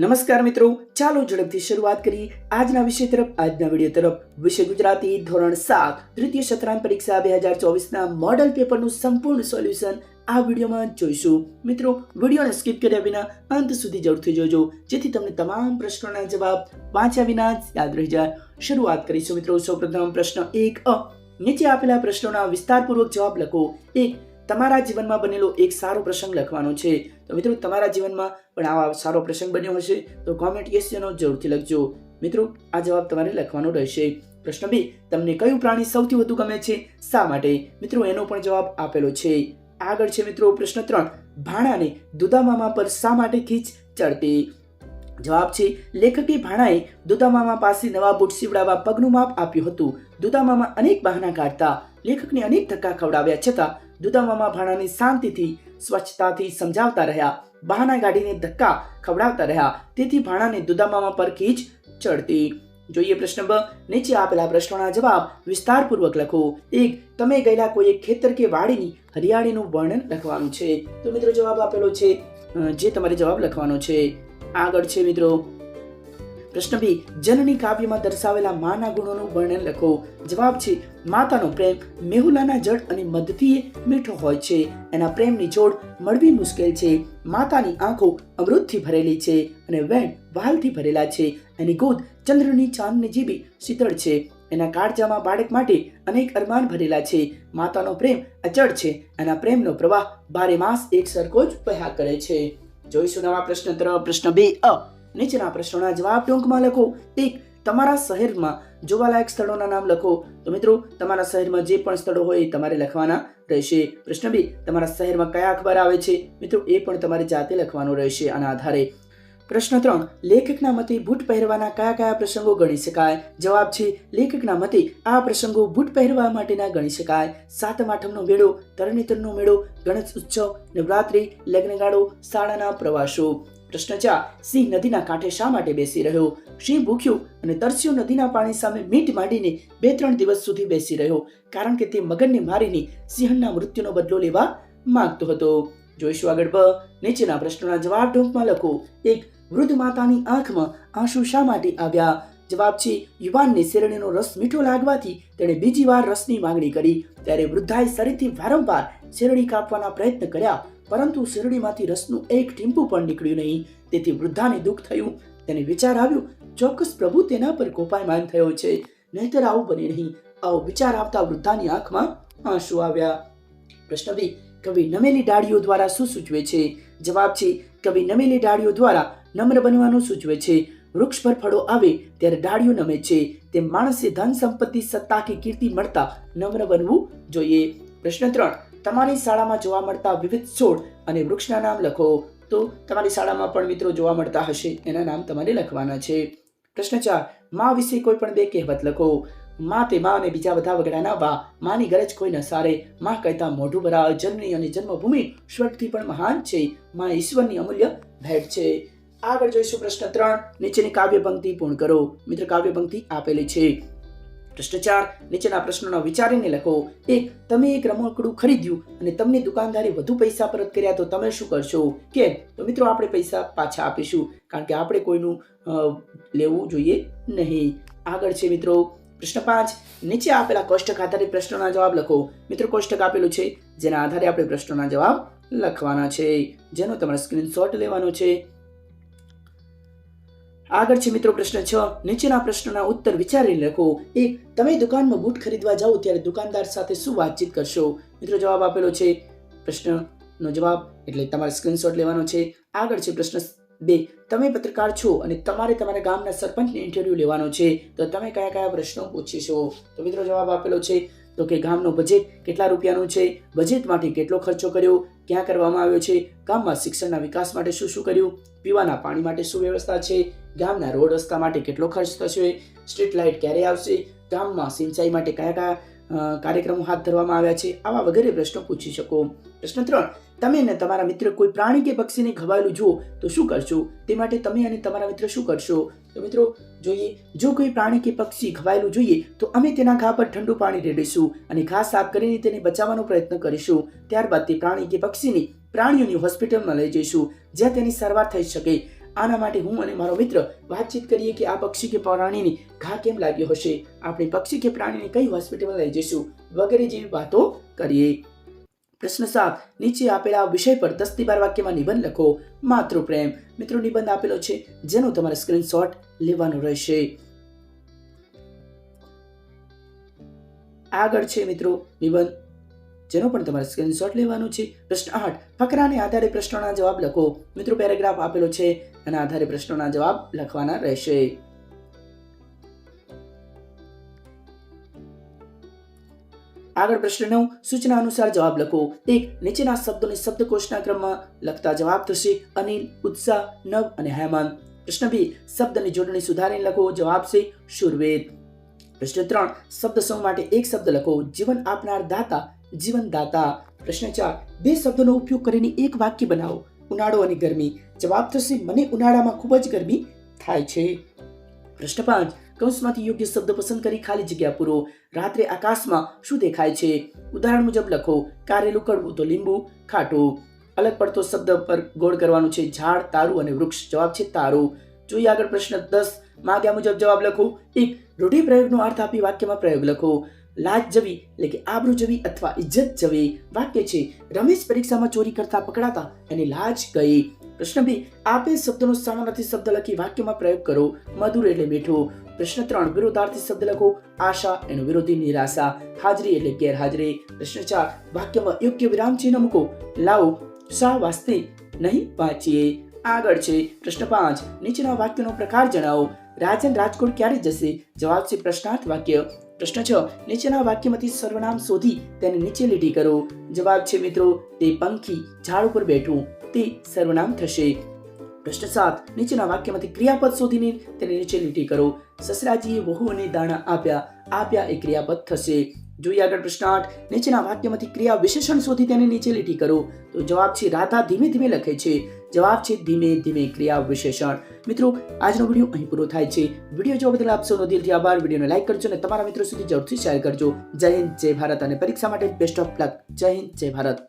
નમસ્કાર મિત્રો, ચાલો ઝડપથી શરૂઆત કરી આજના વિષય તરફ, આજના વીડિયો તરફ. વિષય ગુજરાતી ધોરણ સાત તૃતીય સત્રાંત પરીક્ષા બે હજાર ચોવીસના મોડલ પેપરનું સંપૂર્ણ સોલ્યુશન આ વિડીયોમાં જોઈશું. મિત્રો, વિડીયોને સ્કીપ કર્યા વિના અંત સુધી જરૂરથી જોજો, જેથી તમને તમામ પ્રશ્નોના જવાબ વાંચ્યા વિના યાદ રહી જાય. શરૂઆત કરીશું મિત્રો, સૌપ્રથમ પ્રશ્ન એક અ. નીચે આપેલા પ્રશ્નોના વિસ્તારપૂર્વક જવાબ લખો. એક, તમારા જીવનમાં બનેલો એક સારો પ્રસંગ લખવાનો છે. તો મિત્રો, તમારા જીવનમાં પણ આવા સારો પ્રસંગ બન્યો હશે, તો કોમેન્ટ યસ નો જરૂરથી લખજો. મિત્રો, આ જવાબ તમારે લખવાનો રહેશે. પ્રશ્ન બી, તમને કયું પ્રાણી સૌથી વધુ ગમે છે? શા માટે? મિત્રો, એનો પણ જવાબ આપેલો છે. આગળ છે મિત્રો, પ્રશ્ન ત્રણ, ભાણાને દુદામામા પર શા માટે ખીચ ચડતી? જવાબ છે, લેખકે ભાણાએ દુધામામા પાસે નવા બૂટ સીવડાવવા પગનું માપ આપ્યું હતું. દુધામામા અનેક બહાના કાઢતા, લેખકને અનેક ધક્કા ખવડાવ્યા છતાં દુદામામા ભાણાને શાંતિથી, સ્વચ્છતાથી સમજાવતા રહ્યા. બહાના ગાડીને ધક્કા ખવડાવતા રહ્યા. તેથી ભાણાને દુદામામા પર ખીચ ચડતી. જોઈએ પ્રશ્ન બ, નીચે આપેલા પ્રશ્નોના જવાબ વિસ્તારપૂર્વક લખો. એક, તમે ગયેલા કોઈ એક ખેતર કે વાડીની હરિયાળીનું વર્ણન લખવાનું છે? તો મિત્રો જવાબ આપેલો છે જે તમારે જવાબ લખવાનો છે. આગળ છે મિત્રો પ્રશ્ન બી, જનની કાવ્યમાં દર્શાવેલા માના ગુણોનું વર્ણન લખો. જવાબ છે, માતાનો પ્રેમ મેહુલાના જળ અને મધથી મીઠો હોય છે. એના પ્રેમની જોડ મળવી મુશ્કેલ છે. માતાની આંખો અમૃતથી ભરેલી છે અને વેણ વાલથી ભરેલા છે. એની ગોદ ચંદ્રની ચાંદની જેવી શીતળ છે. એના કાળજામાં બાળક માટે અનેક અરમાન ભરેલા છે. માતાનો પ્રેમ અચળ છે. એના પ્રેમનો પ્રવાહ બારે માસ એક સરખો જ વહ્યા કરે છે. જોઈશું નવા પ્રશ્ન તરફ. પ્રશ્ન બે, અ. નીચેના પ્રશ્નોના જવાબ ટૂંકમાં લખો. એક, તમારા શહેરમાં જોવાલાયક સ્થળોના નામ લખો. તો મિત્રો, તમારા શહેરમાં જે પણ સ્થળો હોય એ તમારે લખવાના રહેશે. પ્રશ્ન બી, તમારા શહેરમાં કયા અખબાર આવે છે? મિત્રો, એ પણ તમારે જાતે લખવાનું રહેશે આના આધારે. પ્રશ્ન ત્રણ, લેખકના મતે બૂટ પહેરવાના કયા કયા પ્રસંગો ગણી શકાય? જવાબ છે, લેખકના મતે આ પ્રસંગો બૂટ પહેરવા માટેના ગણી શકાય. સાતમ, આઠમનો મેળો, તરણેતરનો મેળો, ગણેશ ઉત્સવ, નવરાત્રિ, લગ્નગાળો, શાળાના પ્રવાસો. પ્રશ્ન ચાર સિંહ નદીના કાંઠે શા માટે બેસી રહ્યો? સિંહ ભૂખ્યું અને તરસ્યો નદીના પાણી સામે મીટ માંડીને બે ત્રણ દિવસ સુધી બેસી રહ્યો, કારણ કે તે મગનને મારીને સિંહણના મૃત્યુનો બદલો લેવા માંગતો હતો. જોઈશું આગળ બ. નીચેના પ્રશ્નોના જવાબ ટૂંકમાં લખો. એક, વૃદ્ધ માતાની આંખમાં આંસુ શા માટે આવ્યા? જવાબ છે, યુવાનને શેરડીનો રસ મીઠો લાગવાથી તેણે બીજી વાર રસની માંગણી કરી. ત્યારે વૃદ્ધાએ શરીરથી વારંવાર શેરડી કાપવાના પ્રયત્ન કર્યા. પરંતુ શેરડીમાંથી રસનું એક ટીમ્પુ પણ નીકળ્યું નહીં. તેથી વૃદ્ધાને દુઃખ થયું. તેને વિચાર આવ્યો, ચોક્કસ પ્રભુ તેના પર કોપાયમાન થયો છે. નહીતર આવું બને નહીં. આવો વિચાર આવતા વૃદ્ધાની આંખમાં આંસુ આવ્યા. પ્રશ્ન બી, કવિ નમેલી ડાળીઓ દ્વારા શું સૂચવે છે? જવાબ છે, કવિ નમેલી ડાળીઓ દ્વારા નમ્ર બનવાનું સૂચવે છે. વૃક્ષ પર ફળો આવે ત્યારે ડાળીઓ નમે છે. તેમ માણસે ધન સંપત્તિ, સત્તા કે કીર્તિ મળતા નમ્ર બનવું જોઈએ. પ્રશ્ન ત્રણ તમારી શાળામાં જોવા મળતા વિવિધ છોડ અને વૃક્ષના નામ લખો. તો તમારી શાળામાં પણ મિત્રો જોવા મળતા હશે. એના નામ તમારે લખવાના છે. પ્રશ્ન ચાર, મા વિશે કોઈ પણ બે કહેવત લખો. મા તે મા અને બીજા બધા વગડાના વા માની ગરજ કોઈ ન સારે મા કહેતા મોઢું ભરા. જન્મની અને જન્મભૂમિ સ્વર્ગથી પણ મહાન છે. મા ઈશ્વરની અમૂલ્ય ભેટ છે. આગળ જોઈશું પ્રશ્ન ત્રણ. નીચેની કાવ્ય પંક્તિ પૂર્ણ કરો. મિત્ર કાવ્ય પંક્તિ આપેલી છે. પ્રશ્ન ચાર નીચેના પ્રશ્નોનો વિચારીને લખો, એક, તમે એક રમકડું ખરીદ્યું અને તમને દુકાનદારે વધુ પૈસા પરત કર્યા તો તમે શું કરશો? કેમ? તો મિત્રો, આપણે પૈસા પાછા આપીશું, કારણ કે આપણે કોઈનું લેવું જોઈએ નહીં. આગળ છે મિત્રો, પ્રશ્ન પાંચ, નીચે આપેલા કોષ્ટક આધારિત પ્રશ્નોના જવાબ લખો. મિત્રો, કોષ્ટક આપેલું છે, જેના આધારે આપણે પ્રશ્નોના જવાબ લખવાના છે. જેનો તમારે સ્ક્રીનશોટ લેવાનો છે. આગળ છે મિત્રો પ્રશ્ન છ, નીચેના પ્રશ્નના ઉત્તર વિચારી લખો. એક તમે દુકાનમાં બૂટ ખરીદવા જાઓ ત્યારે દુકાનદાર સાથે શું વાતચીત કરશો? મિત્રો જવાબ આપેલો છે પ્રશ્નનો જવાબ, એટલે તમારે સ્ક્રીનશોટ લેવાનો છે. આગળ છે પ્રશ્ન બે, તમે પત્રકાર છો અને તમારે તમારા ગામના સરપંચને ઇન્ટરવ્યૂ લેવાનો છે. તો તમે કયા કયા પ્રશ્નો પૂછીશો તો મિત્રો જવાબ આપેલો છે, તો કે ગામનો બજેટ કેટલા રૂપિયાનું છે? બજેટ માટે કેટલો ખર્ચો કર્યો? ક્યાં કરવામાં આવ્યો છે? ગામમાં શિક્ષણના વિકાસ માટે શું શું કર્યું? પીવાના પાણી માટે શું વ્યવસ્થા છે? ગામના રોડ રસ્તા માટે કેટલો ખર્ચ થશે? સ્ટ્રીટ લાઇટ ક્યારે આવશે? ગામમાં સિંચાઈ માટે કયા કયા કાર્યક્રમો હાથ ધરવામાં આવ્યા છે? આવા વગેરે પ્રશ્નો પૂછી શકો. પ્રશ્ન ત્રણ, તમે અને તમારા મિત્ર કોઈ પ્રાણી કે પક્ષીને ઘવાયેલું જુઓ, તો શું કરશો? તે માટે તમે અને તમારા મિત્ર શું કરશો? તો મિત્રો, જોઈએ, જો કોઈ પ્રાણી કે પક્ષી ઘવાયેલું જોઈએ, તો અમે તેના ઘા પર ઠંડુ પાણી રેડીશું અને ઘા સાફ કરીને તેને બચાવવાનો પ્રયત્ન કરીશું. ત્યારબાદ તે પ્રાણી કે પક્ષીને પ્રાણીઓની હોસ્પિટલમાં લઈ જઈશું, જ્યાં તેની સારવાર થઈ શકે. આના માટે હું અને મારો મિત્ર વાતચીત કરીએ કે આ પક્ષી કે પ્રાણીને ઘા કેમ લાગ્યો હશે? આપણે પક્ષી કે પ્રાણીને કઈ હોસ્પિટલમાં લઈ જઈશું? વગેરે જેવી વાતો કરીએ. પ્રશ્ન સાત, નીચે આપેલા વિષય પર દસથી બાર વાક્યમાં નિબંધ લખો. માતૃપ્રેમ મિત્રો, નિબંધ આપેલો છે, જેનો તમારે સ્ક્રીનશોટ લેવાનો રહેશે. આગળ છે મિત્રો, નિબંધ. જેનો પણ તમારે સ્ક્રીનશોટ લેવાનો છે. પ્રશ્ન આઠ, ફકરાને આધારે પ્રશ્નોના જવાબ લખો. મિત્રો પેરેગ્રાફ આપેલો છે એના આધારે પ્રશ્નોના જવાબ લખવાના રહેશે. આગળ પ્રશ્ન નવ, સૂચના અનુસાર જવાબ લખો. એક, નીચેના શબ્દોને શબ્દકોશના ક્રમમાં લખતા જવાબ થશે. અનિલ, ઉત્સાહ, નવ અને હેમંત. પ્રશ્ન બી, શબ્દની જોડણી સુધારીને લખો. જવાબ છે શુરવેદ પ્રશ્ન ત્રણ, શબ્દ સમૂહ માટે એક શબ્દ લખો. જીવન આપનાર દાતા જીવન પ્રશ્નચાર પ્રશ્ન ચાર બે શબ્દોનો ઉપયોગ કરીને એક વાક્ય બનાવો. ઉનાળો અને ગરમી. જવાબ થશે, મને ઉનાળામાં ખૂબ જ ગરમી થાય છે. પ્રશ્ન પાંચ. કૌંસમાંથી યોગ્ય શબ્દ પસંદ કરી ખાલી જગ્યા પૂરો. રાત્રે આકાશમાં શું દેખાય છે? ઉદાહરણ મુજબ લખો, કારેલું કડવું તો લીંબુ ખાટું. અલગ પડતો શબ્દ પર ગોળ કરવાનું છે, ઝાડ, તારું અને વૃક્ષ. જવાબ છે, તારું. જોઈએ આગળ પ્રશ્ન દસ. માગ્યા મુજબ જવાબ લખો. એક, રૂઢિપ્રયોગનો અર્થ આપી વાક્યમાં પ્રયોગ લખો. લાજ જવી એટલે કે આબરૂ જવી અથવા ઇજ્જત જવી વાક્ય છે. રમેશ પરીક્ષામાં ચોરી કરતા પકડાતા એની લાજ ગઈ. પ્રશ્ન બે આપે શબ્દનો સમાનાર્થી શબ્દ લખી વાક્યમાં પ્રયોગ કરો. મધુર એટલે મીઠું પ્રશ્ન ત્રણ, વિરોધાર્થી શબ્દ લખો. આશા એનો વિરોધી નિરાશા. હાજરી એટલે ગેરહાજરી. પ્રશ્ન ચાર, વાક્યમાં યોગ્ય વિરામ ચિહ્ન મૂકો. લાવો, શા વાસ્તે નહીં વાંચીએ? આગળ છે. પ્રશ્ન પાંચ, નીચેના વાક્યનો પ્રકાર જણાવો. રાજન રાજકોટ ક્યારે જશે? જવાબ છે પ્રશ્નાર્થ વાક્ય. પ્રશ્ન છ, નીચેના વાક્યમાંથી સર્વનામ શોધી તેને નીચે લીટી કરો. જવાબ છે મિત્રો, તે પંખી ઝાડ ઉપર બેઠું, તે સર્વનામ થશે. પ્રશ્ન સાત, નીચેના વાક્યમાંથી ક્રિયાપદ શોધીને તેને નીચે લીટી કરો. સસરાજીએ વહુ અને દાણા આપ્યા આપ્યા એ ક્રિયાપદ થશે. જોઈએ આગળ પ્રશ્ન આઠ નીચેના વાક્યમાંથી ક્રિયા વિશેષણ શોધી તેને નીચે લીટી કરો. તો જવાબ છે રાધા ધીમે ધીમે લખે છે. જવાબ છે ધીમે ધીમે ક્રિયા વિશેષણ. મિત્રો, આજનો વીડિયો અહીં પૂરો થાય છે. વીડિયો જોવા બદલ આપ સૌનો દિલથી આભાર. વિડીયોને લાઈક કરજો અને તમારા મિત્રો સુધી જરૂરથી શેર કરજો. જય હિન્દ, જય ભારત અને પરીક્ષા માટે બેસ્ટ ઓફ લક જય હિન્દ, જય ભારત.